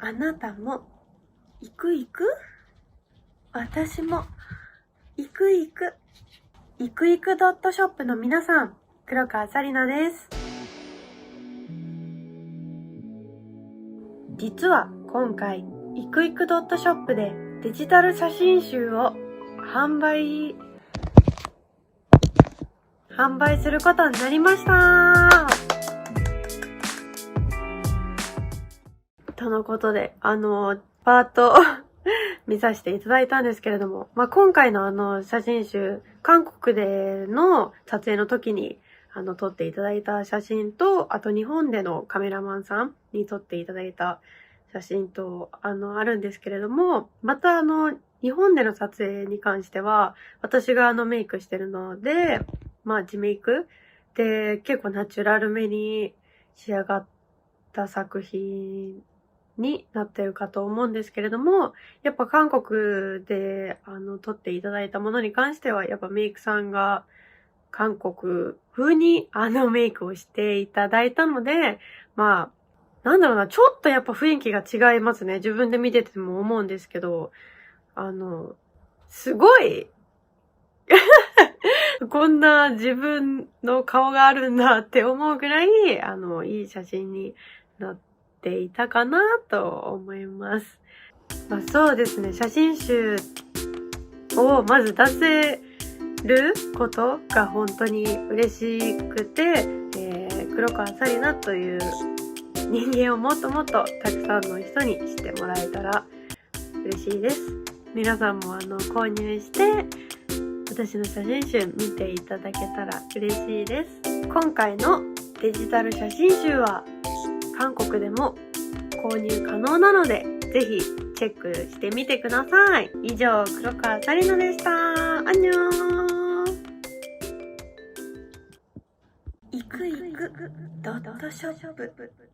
あなたも、行く行く？私も、行く行く。行く行くドットショップの皆さん、黒川さりなです。実は今回、行く行くドットショップでデジタル写真集を販売、販売することになりましたとのことで、あの、パート 見させていただいたんですけれども、まあ、今回のあの写真集、韓国での撮影の時にあの撮っていただいた写真と、あと日本でのカメラマンさんに撮っていただいた写真と、あの、あるんですけれども、またあの、日本での撮影に関しては、私があのメイクしてるので、まあ自メイクで結構ナチュラルめに仕上がった作品になってるかと思うんですけれども、やっぱ韓国であの撮っていただいたものに関しては、やっぱメイクさんが韓国風にあのメイクをしていただいたので、まあ、なんだろうな、ちょっとやっぱ雰囲気が違いますね。自分で見てても思うんですけど、あの、すごい、こんな自分の顔があるんだって思うぐらい、あの、いい写真になってていたかなと思います。まあそうですね、写真集をまず出せることが本当に嬉しくて、えー、黒川さりなという人間をもっともっとたくさんの人に知ってもらえたら嬉しいです。皆さんもあの購入して私の写真集見ていただけたら嬉しいです。今回のデジタル写真集は韓国でも購入可能なのでぜひチェックしてみてください。以上、黒川さりのでした。アンニョン行く行くドットショップ